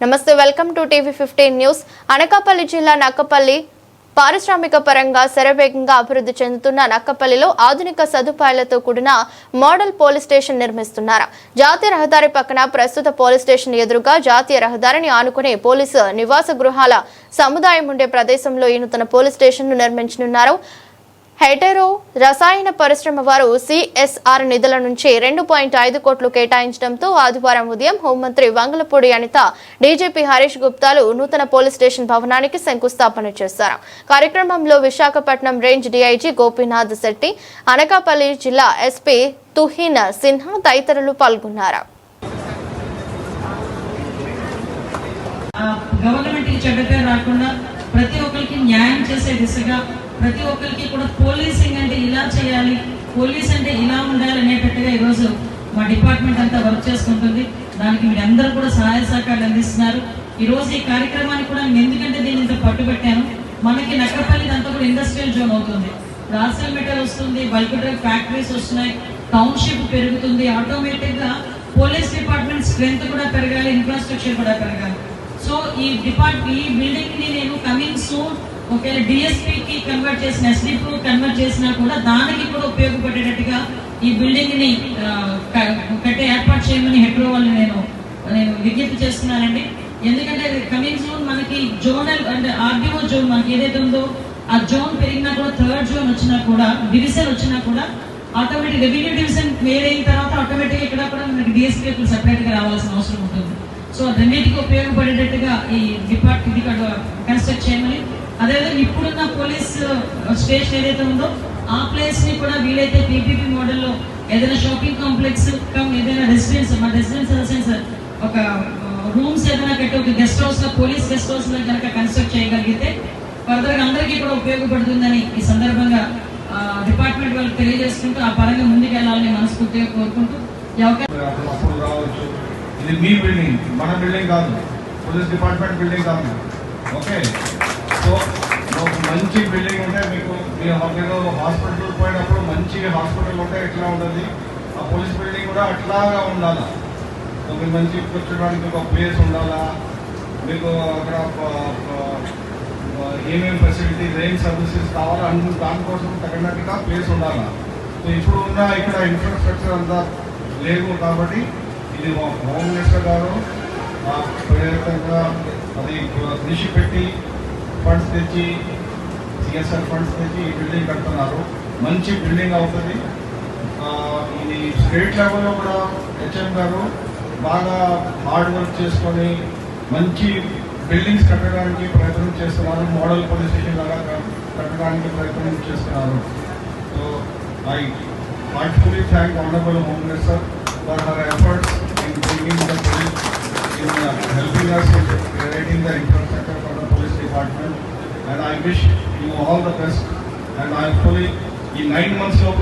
నమస్తే welcome to TV fifteen news. Anakapalli జిల్లా నక్కపల్లి పారిశ్రామిక పరంగా శరవేగంగా అభివృద్ధి చెందుతున్న నక్కపల్లిలో ఆధునిక సదుపాయాలతో కూడిన మోడల్ పోలీస్ స్టేషన్ నిర్మిస్తున్నారు. జాతీయ రహదారి పక్కన ప్రస్తుత పోలీస్ స్టేషన్ ఎదురుగా జాతీయ రహదారిని ఆనుకునే పోలీసు నివాస గృహాల సముదాయం ఉండే ప్రదేశంలో ఈ నూతన పోలీస్ స్టేషన్ను నిర్మించనున్నారు. హెటెరో రసాయన పరిశ్రమ వారు సిఎస్ఆర్ నిధుల నుంచి రెండు పాయింట్ ఐదు కోట్లు కేటాయించడంతో ఆదివారం ఉదయం హోంమంత్రి వంగలపూడి అనిత డీజీపీ హరీష్ గుప్తాలు నూతన పోలీస్ స్టేషన్ భవనానికి శంకుస్థాపన చేశారు. కార్యక్రమంలో విశాఖపట్నం రేంజ్ డీఐజీ గోపీనాథ్ శెట్టి అనకాపల్లి జిల్లా ఎస్పీ తుహీన్ సిన్హా తదితరులు పాల్గొన్నారు. గవర్నమెంట్ రాకుండా ప్రతి ఒక్కరికి న్యాయం చేసే దిశగా ప్రతి ఒక్కరికి కూడా పోలీసింగ్ అంటే ఇలా చేయాలి పోలీస్ అంటే ఇలా ఉండాలి అనేటట్టుగా ఈరోజు మా డిపార్ట్మెంట్ అంతా వర్క్ చేసుకుంటుంది. దానికి మీరు అందరూ కూడా సహాయ సహకారాలు అందిస్తున్నారు. ఈరోజు ఈ కార్యక్రమానికి కూడా నేను ఎందుకంటే దీన్ని ఇంత పట్టుబట్టాను మనకి నక్కపల్లి అంతా కూడా ఇండస్ట్రియల్ జోన్ అవుతుంది. రాసల్ మెటల్ వస్తుంది బల్క్ డ్రగ్ ఫ్యాక్టరీస్ వస్తున్నాయి టౌన్షిప్ పెరుగుతుంది ఆటోమేటిక్గా పోలీస్ డిపార్ట్మెంట్ స్ట్రెంత్ కూడా పెరగాలి ఇన్ఫ్రాస్ట్రక్చర్ కూడా పెరగాలి. సో ఈ డిపార్ట్ ఈ బిల్డింగ్ని నేను కమింగ్ సూన్ ఒకవేళ డిఎస్పీకి కన్వర్ట్ చేసిన ఎస్డిపి కన్వర్ట్ చేసినా కూడా దానికి కూడా ఉపయోగపడేటట్టుగా ఈ బిల్డింగ్ని కట్టే ఏర్పాటు చేయమని హెడ్రో వాళ్ళని నేను నేను విజ్ఞప్తి చేస్తున్నానండి. ఎందుకంటే కమింగ్ జోన్ మనకి జోనల్ అంటే ఆర్డీఓ జోన్ మనకి ఏదైతే ఉందో ఆ జోన్ పెరిగినా కూడా థర్డ్ జోన్ వచ్చినా కూడా డివిజన్ వచ్చినా కూడా ఆటోమేటిక్ రెవెన్యూ డివిజన్ వేరైన తర్వాత ఆటోమేటిక్ ఇక్కడ కూడా మనకి డిఎస్పీ సెపరేట్గా రావాల్సిన అవసరం ఉంటుంది. సో రెండింటికి ఉపయోగపడేటట్టుగా ఈ డిపార్ట్మెంట్ ఇది కన్స్ట్రక్ట్ చేయమని అదేవిధంగా ఇప్పుడున్న పోలీస్ స్టేషన్ ఏదైతే ఉందో ఆ ప్లేస్ని కూడా వీలైతే పీపీపీ మోడల్లో ఏదైనా షాపింగ్ కాంప్లెక్స్ కమ్ ఏదైనా రెసిడెన్స్ మా రెసిడెన్స్ సెన్స్ ఒక రూమ్స్ ఏదైనా కట్టి ఒక గెస్ట్ హౌస్లో పోలీస్ గెస్ట్ హౌస్లో కనుక కన్స్ట్రక్ట్ చేయగలిగితే ఫర్దర్ అందరికీ కూడా ఉపయోగపడుతుందని ఈ సందర్భంగా డిపార్ట్మెంట్ వాళ్ళకి తెలియజేసుకుంటూ ఆ పరంగా ముందుకెళ్ళాలని మనస్ఫూర్తిగా కోరుకుంటూ ఇది మీ బిల్డింగ్ మన బిల్డింగ్ కాదు. పోలీస్ డిపార్ట్మెంట్ బిల్డింగ్ కాదు. ఓకే సో ఒక మంచి బిల్డింగ్ ఉంటే మీకు మీ మీరు హాస్పిటల్ పోయినప్పుడు మంచి హాస్పిటల్ ఉంటే ఎట్లా ఉంటుంది? ఆ పోలీస్ బిల్డింగ్ కూడా అట్లాగా ఉండాలా? సో మీకు మంచి కూర్చోడానికి ఒక ప్లేస్ ఉండాలా? మీకు అక్కడ ఏమేమి ఫెసిలిటీస్ ఏం సర్వీసెస్ కావాలా? అన్ని దానికోసం తగినట్టుగా ప్లేస్ ఉండాలా? సో ఇప్పుడు ఉన్న ఇక్కడ ఇన్ఫ్రాస్ట్రక్చర్ అంతా లేవు కాబట్టి ఇది మా హోమ్ మినిస్టర్ గారు ఆ ప్రేరకంగా అది కృషి పెట్టి ఫండ్స్ తెచ్చి సిఎస్ఆర్ ఫండ్స్ తెచ్చి ఈ బిల్డింగ్ కడుతున్నారు. మంచి బిల్డింగ్ అవుతుంది. ఇది స్టేట్ లెవెల్లో కూడా హెచ్ఎం గారు బాగా హార్డ్ వర్క్ చేసుకొని మంచి బిల్డింగ్స్ కట్టడానికి ప్రయత్నం చేస్తున్నారు. మోడల్ పోలీస్ స్టేషన్ లాగా కట్టడానికి ప్రయత్నం చేస్తున్నారు. So I heartfully thank honourable home minister for her efforts in building the police in helping us in I wish you all the best and I fully, in nine months you apply.